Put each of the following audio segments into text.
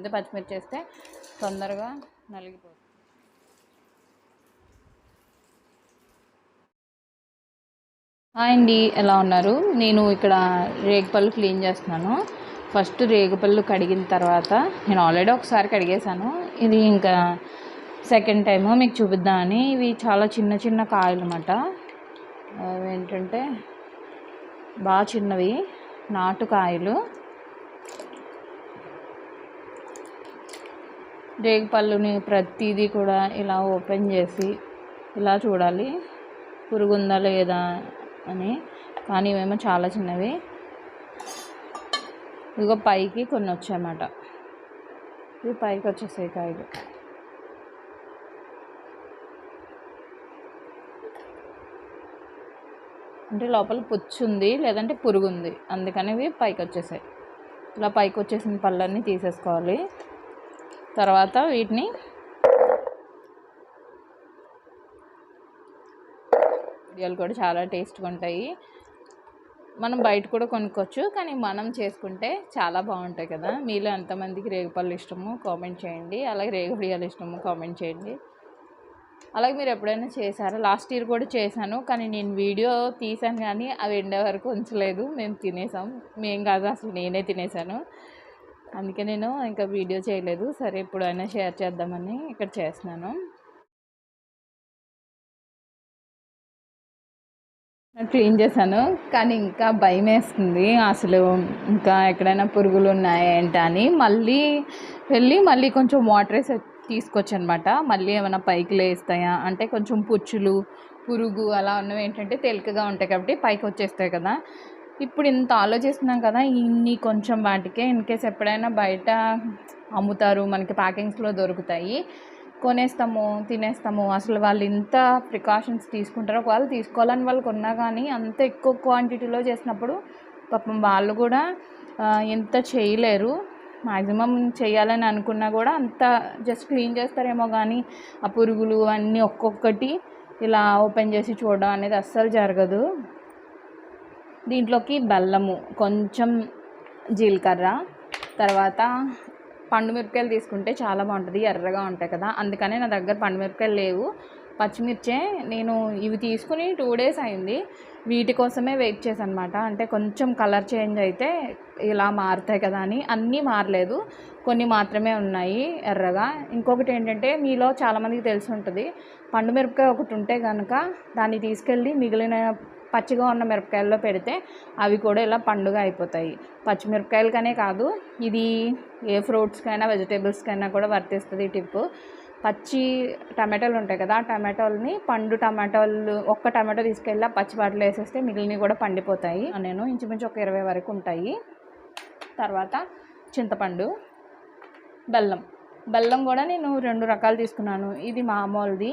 ముందు పచ్చిమిర్చి వేస్తే తొందరగా నలిగిపోతుంది. హాయ్ అండి ఎలా ఉన్నారు? నేను ఇక్కడ రేగుపళ్ళు క్లీన్ చేస్తున్నాను. ఫస్ట్ రేగుపళ్ళు కడిగిన తర్వాత నేను ఆల్రెడీ ఒకసారి కడిగేశాను. ఇది ఇంకా సెకండ్ టైం మీకు చూపిద్దామని ఇవి చాలా చిన్న చిన్న కాయలు అన్నమాట. ఏంటంటే బాగా చిన్నవి నాటు కాయలు. రేగుపళ్ళుని ప్రతిదీ కూడా ఇలా ఓపెన్ చేసి ఇలా చూడాలి. పురుగు ఉందా లేదా అని. కానీ ఇవేమో చాలా చిన్నవి. ఇదిగో పైకి కొన్ని వచ్చాయన్నమాట ఇవి పైకి వచ్చేసాయి కాయలు. అంటే లోపల పుచ్చు ఉంది లేదంటే పురుగు ఉంది అందుకని ఇవి పైకి వచ్చేసాయి. ఇలా పైకి వచ్చేసిన పళ్ళన్నీ తీసేసుకోవాలి. తర్వాత వీటిని వీడియోలు కూడా చాలా టేస్ట్గా ఉంటాయి. మనం బయట కూడా కొనుక్కోవచ్చు కానీ మనం చేసుకుంటే చాలా బాగుంటాయి కదా. మీలో ఎంతమందికి రేగుపళ్ళు ఇష్టమో కామెంట్ చేయండి. అలాగే రేగు బియ్యాలు ఇష్టమో కామెంట్ చేయండి. అలాగే మీరు ఎప్పుడైనా చేశారా? లాస్ట్ ఇయర్ కూడా చేశాను కానీ నేను వీడియో తీసాను కానీ అవి ఎండే వరకు ఉంచలేదు. మేము తినేసాం. మేము కాదు అసలు నేనే తినేసాను. అందుకే నేను ఇంకా వీడియో చేయలేదు. సరే ఎప్పుడైనా షేర్ చేద్దామని ఇక్కడ చేస్తున్నాను. క్లీన్ చేశాను కానీ ఇంకా భయం వేస్తుంది. అసలు ఇంకా ఎక్కడైనా పురుగులు ఉన్నాయా అని. మళ్ళీ వెళ్ళి మళ్ళీ కొంచెం వాటర్ వేసి తీసుకొచ్చి అనమాట మళ్ళీ ఏమైనా పైకి లేస్తాయా? అంటే కొంచెం పుచ్చులు పురుగు అలా ఉన్నవి ఏంటంటే తేలికగా ఉంటాయి కాబట్టి పైకి వచ్చేస్తాయి కదా. ఇప్పుడు ఇంత ఆలోచిస్తున్నాం కదా ఇన్ని కొంచెం వాటికే ఇన్కేస్ ఎప్పుడైనా బయట అమ్ముతారు మనకి ప్యాకింగ్స్లో దొరుకుతాయి కొనేస్తాము తినేస్తాము. అసలు వాళ్ళు ఇంత ప్రికాషన్స్ తీసుకుంటారు ఒకవేళ తీసుకోవాలని వాళ్ళు కొన్నా కానీ అంత ఎక్కువ క్వాంటిటీలో చేసినప్పుడు పాపం వాళ్ళు కూడా ఇంత చేయలేరు. మ్యాక్సిమం చేయాలని అనుకున్నా కూడా అంత జస్ట్ క్లీన్ చేస్తారేమో కానీ ఆ పురుగులు అన్నీ ఒక్కొక్కటి ఇలా ఓపెన్ చేసి చూడడం అనేది అస్సలు జరగదు. దీంట్లోకి బెల్లము కొంచెం జీలకర్ర తర్వాత పండు మిరపకాయలు తీసుకుంటే చాలా బాగుంటుంది ఎర్రగా ఉంటాయి కదా. అందుకనే నా దగ్గర పండు మిరపకాయలు లేవు. పచ్చిమిర్చే నేను ఇవి తీసుకుని టూ డేస్ అయింది. వీటి కోసమే వెయిట్ చేశాను అనమాట అంటే కొంచెం కలర్ చేంజ్ అయితే ఇలా మారుతాయి కదా అని. అన్నీ మారలేదు. కొన్ని మాత్రమే ఉన్నాయి ఎర్రగా. ఇంకొకటి ఏంటంటే మీలో చాలామందికి తెలిసి ఉంటుంది పండు మిరపకాయ ఒకటి ఉంటే కనుక దాన్ని తీసుకెళ్ళి మిగిలిన పచ్చిగా ఉన్న మిరపకాయల్లో పెడితే అవి కూడా ఇలా పండుగ అయిపోతాయి. పచ్చిమిరపకాయలకనే కాదు ఇది ఏ ఫ్రూట్స్కైనా వెజిటేబుల్స్కైనా కూడా వర్తిస్తుంది ఈ టిప్పు. పచ్చి టమాటాలు ఉంటాయి కదా ఆ టమాటాలని పండు టమాటాలు ఒక్క టమాటో తీసుకెళ్ళి ఆ పచ్చి బాటలు వేసేస్తే మిగిలినవి కూడా పండిపోతాయి. నేను ఇంచుమించు ఒక ఇరవై వరకు ఉంటాయి. తర్వాత చింతపండు బెల్లం. బెల్లం కూడా నేను రెండు రకాలు తీసుకున్నాను. ఇది మామూలుది.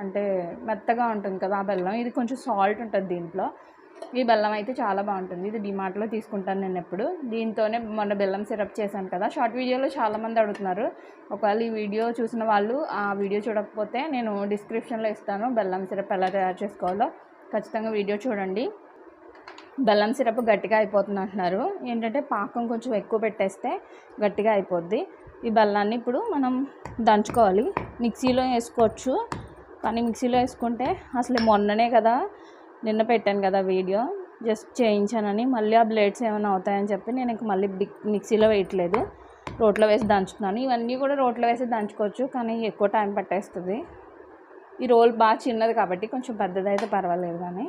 అంటే మెత్తగా ఉంటుంది కదా ఆ బెల్లం. ఇది కొంచెం సాల్ట్ ఉంటుంది దీంట్లో. ఈ బెల్లం అయితే చాలా బాగుంటుంది. ఇది డిమార్ట్లో తీసుకుంటాను నేను ఎప్పుడు. దీంతోనే మొన్న బెల్లం సిరప్ చేశాను కదా. షార్ట్ వీడియోలో చాలామంది అడుగుతున్నారు. ఒకవేళ ఈ వీడియో చూసిన వాళ్ళు ఆ వీడియో చూడకపోతే నేను డిస్క్రిప్షన్లో ఇస్తాను బెల్లం సిరప్ ఎలా తయారు చేసుకోవాలో. ఖచ్చితంగా వీడియో చూడండి. బెల్లం సిరప్ గట్టిగా అయిపోతుంది అంటున్నారు. ఏంటంటే పాకం కొంచెం ఎక్కువ పెట్టేస్తే గట్టిగా అయిపోద్ది. ఈ బెల్లాన్ని ఇప్పుడు మనం దంచుకోవాలి. మిక్సీలో వేసుకోవచ్చు. కానీ మిక్సీలో వేసుకుంటే అసలు మొన్ననే కదా నిన్న పెట్టాను కదా వీడియో. జస్ట్ చేయించానని మళ్ళీ ఆ బ్లేడ్స్ ఏమైనా అవుతాయని చెప్పి నేను ఇంక మళ్ళీ మిక్సీలో వేయట్లేదు. రోట్లో వేసి దంచుతున్నాను. ఇవన్నీ కూడా రోట్లో వేసి దంచుకోవచ్చు కానీ ఎక్కువ టైం పట్టేస్తుంది. ఈ రోల్ బాగా చిన్నది కాబట్టి కొంచెం పెద్దదైతే పర్వాలేదు కానీ.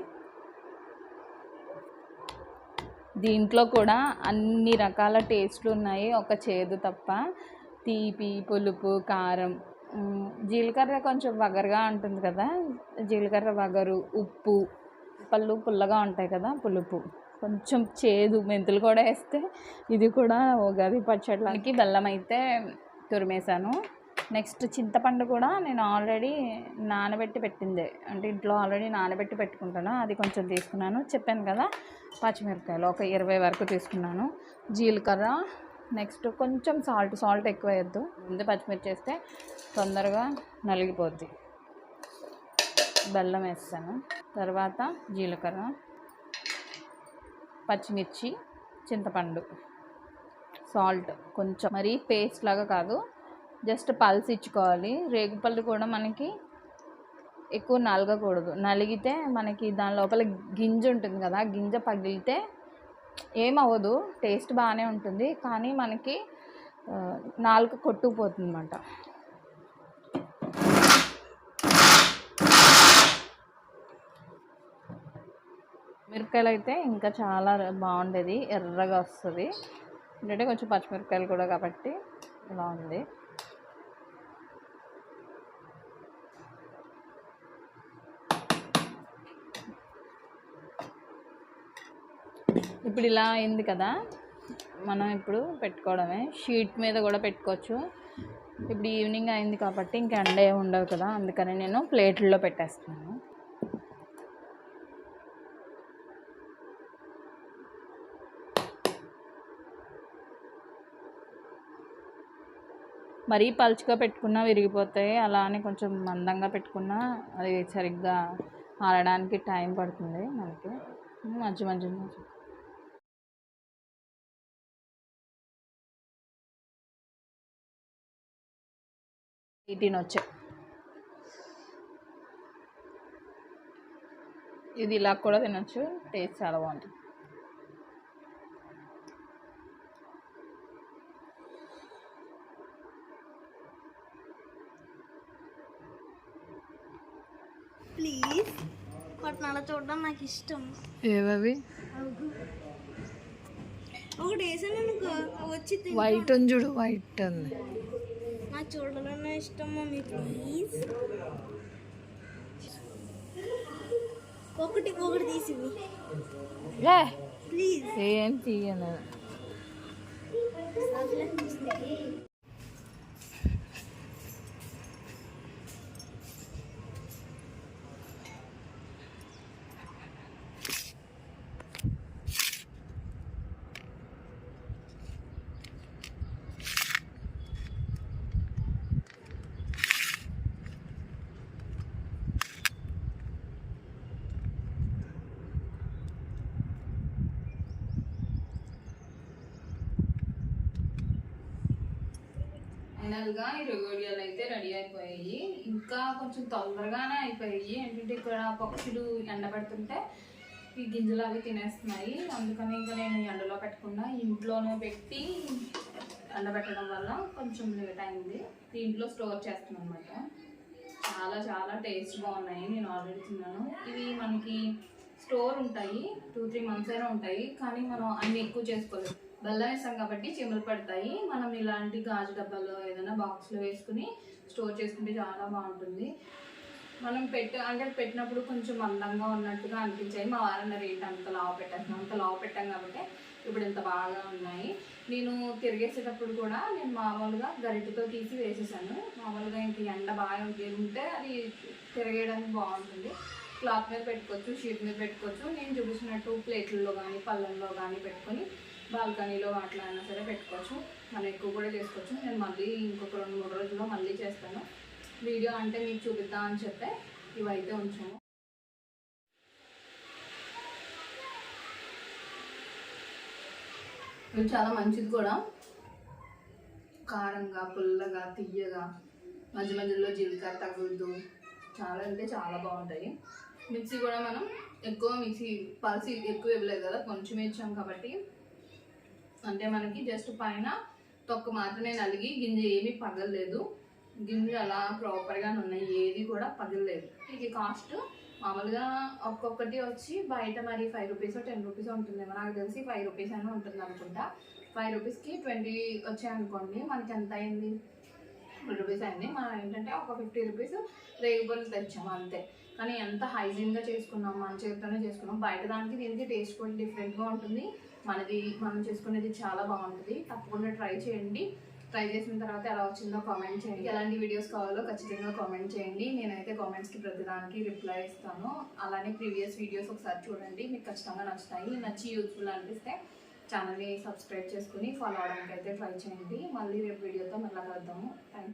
దీంట్లో కూడా అన్ని రకాల టేస్ట్లు ఉన్నాయి. ఒక చేదు తప్ప తీపి పులుపు కారం జీలకర్ర కొంచెం వగరుగా ఉంటుంది కదా. జీలకర్ర వగరు ఉప్పు పళ్ళు పుల్లగా ఉంటాయి కదా పులుపు. కొంచెం చేదు మెంతులు కూడా వేస్తే ఇది కూడా ఉగాది పచ్చడికి బెల్లం అయితే తురిమేశాను. నెక్స్ట్ చింతపండు కూడా నేను ఆల్రెడీ నానబెట్టి పెట్టిందే. అంటే ఇంట్లో ఆల్రెడీ నానబెట్టి పెట్టుకుంటాను. అది కొంచెం తీసుకున్నాను. చెప్పాను కదా పచ్చిమిరపకాయలు ఒక ఇరవై వరకు తీసుకున్నాను. జీలకర్ర నెక్స్ట్ కొంచెం సాల్ట్ సాల్ట్ ఎక్కువ వేయద్దు ముందు పచ్చిమిర్చి వేస్తే తొందరగా నలిగిపోద్ది. బెల్లం వేస్తాను. తర్వాత జీలకర్ర పచ్చిమిర్చి చింతపండు సాల్ట్ కొంచెం. మరీ పేస్ట్ లాగా కాదు జస్ట్ పల్స్ ఇచ్చుకోవాలి. రేగుపళ్ళు కూడా మనకి ఎక్కువ నలగకూడదు. నలిగితే మనకి దాని లోపల గింజ ఉంటుంది కదా ఆ గింజ పగిలితే ఏమవ్వదు టేస్ట్ బాగానే ఉంటుంది కానీ మనకి నాలుక కొట్టుకుపోతుంది అనమాట మిరపకాయలు అయితే ఇంకా చాలా బాగుండేది ఎర్రగా వస్తుంది. ఎందుకంటే కొంచెం పచ్చిమిరపకాయలు కూడా కాబట్టి ఇలా ఉంది ఇప్పుడు ఇలా అయింది కదా మనం ఇప్పుడు పెట్టుకోవడమే. షీట్ మీద కూడా పెట్టుకోవచ్చు. ఇప్పుడు ఈవినింగ్ అయింది కాబట్టి ఇంకా ఎండ ఏమి ఉండవు కదా అందుకని నేను ప్లేట్లలో పెట్టేస్తున్నాను. మరీ పలుచగా పెట్టుకున్నా విరిగిపోతాయి అలా అని కొంచెం మందంగా పెట్టుకున్నా అది సరిగ్గా ఆరడానికి టైం పడుతుంది మనకి. మధ్య మధ్య వచ్చాయి ఇది ఇలా కూడా తినొచ్చు టేస్ట్ చాలా బాగుంటుంది. ప్లీజ్ చూడడం నాకు ఇష్టం ఏవవి? ఒకటి వేసాను అనుకో వచ్చి తింటా. వైట్ ఉంది చూడు వైట్ ఉంది. నాకు చూడాలనే ఇష్టం మమ్మీ ప్లీజ్ ఒకటి ఒకటి తీసివి ఏ ప్లీజ్ ఏం తీయను ఫైనల్గా ఈ రొగోడియాలు అయితే రెడీ అయిపోయాయి. ఇంకా కొంచెం తొందరగానే అయిపోయాయి. ఏంటంటే ఇక్కడ పక్షులు ఎండబెడుతుంటే ఈ గింజలు అవి తినేస్తున్నాయి. అందుకని ఇంకా నేను ఎండలో పెట్టకుండా ఇంట్లోనే పెట్టి ఎండబెట్టడం వల్ల కొంచెం లేట్ అయింది. దీంట్లో స్టోర్ చేస్తున్నాను అనమాట చాలా చాలా టేస్ట్ బాగున్నాయి. నేను ఆల్రెడీ తిన్నాను. ఇవి మనకి స్టోర్ ఉంటాయి. టూ త్రీ మంత్స్ అయినా ఉంటాయి. కానీ మనం అన్ని ఎక్కువ చేసుకోలేదు బెల్లం వేస్తాం కాబట్టి చెమలు పడతాయి. మనం ఇలాంటి గాజు డబ్బాలో ఏదైనా బాక్స్లో వేసుకుని స్టోర్ చేసుకుంటే చాలా బాగుంటుంది. మనం పెట్ట అంటే పెట్టినప్పుడు కొంచెం అందంగా ఉన్నట్టుగా అనిపించాయి. మా వారన్న రేట్ అంత లావు పెట్టేస్తాం. అంత లావు పెట్టాం కాబట్టి ఇప్పుడు ఇంత బాగా ఉన్నాయి. నేను తిరిగేసేటప్పుడు కూడా నేను మామూలుగా గరిటతో తీసి వేసేసాను. మామూలుగా ఇంక ఎండ బాగా ఉంటే అది తిరగేయడానికి బాగుంటుంది. క్లాత్ మీద పెట్టుకోవచ్చు షీట్ మీద పెట్టుకోవచ్చు. నేను చూపించినట్టు ప్లేట్లలో కానీ పళ్ళల్లో కానీ పెట్టుకొని బాల్కనీలో అట్లా అయినా సరే పెట్టుకోవచ్చు. మనం ఎక్కువ కూడా చేసుకోవచ్చు. నేను మళ్ళీ ఇంకొక రెండు మూడు రోజుల్లో మళ్ళీ చేస్తాను. వీడియో అంటే మీకు చూపిద్దాం అని చెప్పే ఇవైతే ఉంచాము. ఇది చాలా మంచిది కూడా. కారంగా పుల్లగా తియ్యగా మధ్య మధ్యలో జీలకర్ర తగులుతూ చాలా అంటే చాలా బాగుంటాయి. మిక్సీ కూడా మనం ఎక్కువ మిక్సీ పల్సి ఎక్కువ ఇవ్వలేదు కదా కొంచెం ఇచ్చాం కాబట్టి అంటే మనకి జస్ట్ పైన తొక్క మాత్రమే నలిగి గింజ ఏమీ పగలలేదు. గింజలు అలా ప్రాపర్గా ఉన్నాయి. ఏది కూడా పగలలేదు. ఇది కాస్ట్ మామూలుగా ఒక్కొక్కటి వచ్చి బయట మరి ఫైవ్ రూపీస్ టెన్ రూపీస్ ఉంటుందేమో. నాకు తెలిసి ఫైవ్ రూపీస్ అయినా ఉంటుంది అనుకుంటా. ఫైవ్ రూపీస్కి ట్వంటీ వచ్చాయనుకోండి మనకి ఎంత అయింది? ఫిఫ్టీ రూపీస్ అయింది. మనం ఏంటంటే ఒక ఫిఫ్టీ రూపీస్ రేగుబుల్ తెచ్చాము అంతే. కానీ ఎంత హైజీన్గా చేసుకున్నాం మన చేతితోనే చేసుకున్నాం బయట దానికి దీనికి టేస్ట్ కూడా డిఫరెంట్గా ఉంటుంది. మనది మనం చేసుకునేది చాలా బాగుంటుంది. తప్పకుండా ట్రై చేయండి. ట్రై చేసిన తర్వాత ఎలా వచ్చిందో కామెంట్ చేయండి. ఎలాంటి వీడియోస్ కావాలో ఖచ్చితంగా కామెంట్ చేయండి. నేనైతే కామెంట్స్కి ప్రతిదానికి రిప్లై ఇస్తాను. అలానే ప్రీవియస్ వీడియోస్ ఒకసారి చూడండి. మీకు ఖచ్చితంగా నచ్చుతాయి. నచ్చి యూజ్ఫుల్ అనిపిస్తే ఛానల్ని సబ్స్క్రైబ్ చేసుకుని ఫాలో అవడానికి అయితే ట్రై చేయండి. మళ్ళీ రేపు వీడియోతో మళ్ళీ కలుద్దాము. థ్యాంక్